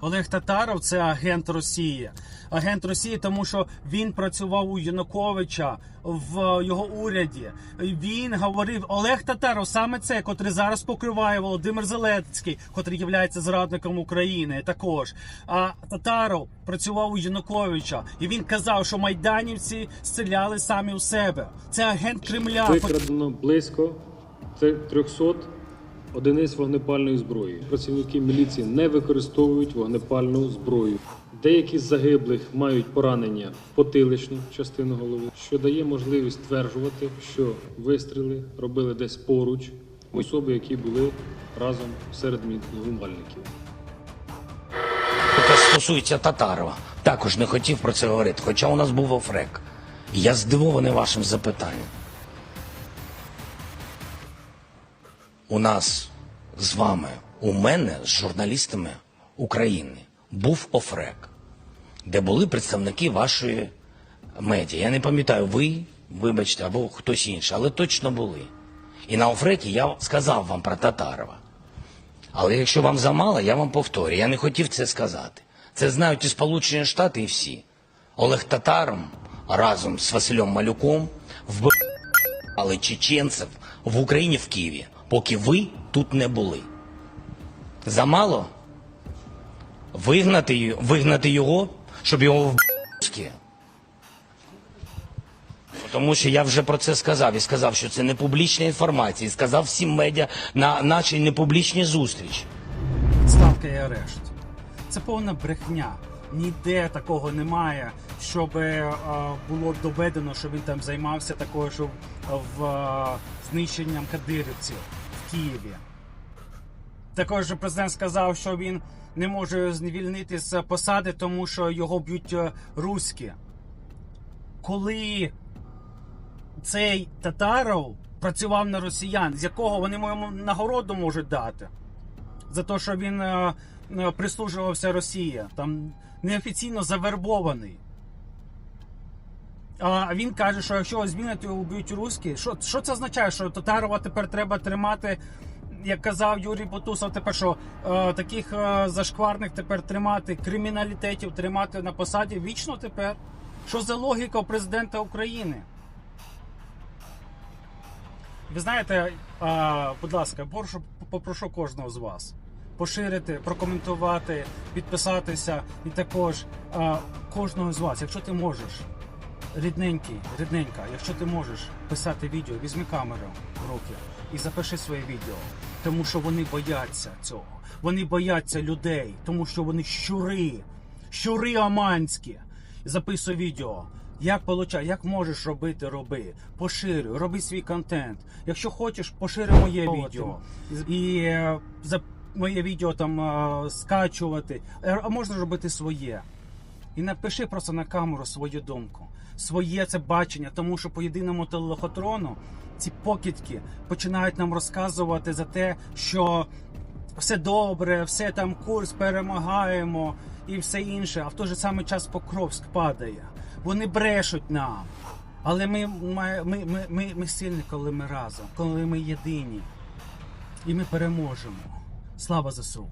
Олег Татаров це агент Росії. Агент Росії, тому що він працював у Януковича в його уряді. Він говорив Олег Татаров, саме це, котрий зараз покриває Володимир Зеленський, котрий є зрадником України. Також а Татаров працював у Януковича, і він казав, що майданівці стріляли самі у себе. Це агент Кремля. Викрадено близько 300 одиниць вогнепальної зброї. Працівники міліції не використовують вогнепальну зброю. Деякі з загиблих мають поранення потиличну частину голови, що дає можливість стверджувати, що вистріли робили десь поруч особи, які були разом серед мінувальників. Те стосується Татарова. Також не хотів про це говорити, хоча у нас був офрек. Я здивований вашим запитанням. У нас з вами, у мене з журналістами України був офрек, де були представники вашої медіа. Я не пам'ятаю, ви, вибачте, або хтось інший, але точно були. І на офрекі я сказав вам про Татарова. Але якщо вам замало, я вам повторю. Я не хотів це сказати. Це знають і Сполучені Штати, і всі. Олег Татаром разом з Василем Малюком вбивали чеченців в Україні в Києві, поки ви тут не були. Замало? Вигнати, вигнати його, щоб його вбили. Тому що я вже про це сказав і сказав, що це не публічна інформація, і сказав всім медіа на нашій непублічній зустрічі. Ставка і арешт. Це повна брехня. Ніде такого немає, щоб е, було доведено, що він там займався такою ж в е, знищенням кадирівців в Києві. Також президент сказав, що він не може звільнити з посади, тому що його б'ють е, руські. Коли цей татаров працював на росіян, з якого вони йому нагороду можуть дати за те, що він е, прислужувався Росії, там неофіційно завербований. А він каже, що якщо змінять його уб'ють русські, що, що це означає? Що Татарова тепер треба тримати, як казав Юрій Бутусов, тепер що е, таких е, зашкварних тепер тримати, криміналітетів тримати на посаді вічно тепер? Що за логіка у президента України? Ви знаєте, а, будь ласка, прошу, попрошу кожного з вас поширити, прокоментувати, підписатися і також кожного з вас, якщо ти можеш, рідненький, рідненька, якщо ти можеш писати відео, візьми камеру в руки і запиши своє відео, тому що вони бояться цього. Вони бояться людей, тому що вони щури, щури аманські. Записуй відео. Як получай, як можеш робити, роби. Поширюй, роби свій контент. Якщо хочеш, пошири моє відео. І е, за моє відео там е, скачувати. Е, А можна робити своє. І напиши просто на камеру свою думку. Своє це бачення, тому що по єдиному телехотрону ці покидьки починають нам розказувати за те, що все добре, все там курс перемагаємо і все інше. А в той же самий час Покровськ падає. Вони брешуть нам. Але ми, ми, ми, ми, ми, сильні, коли ми разом, коли ми єдині. І ми переможемо. Слава ЗСУ!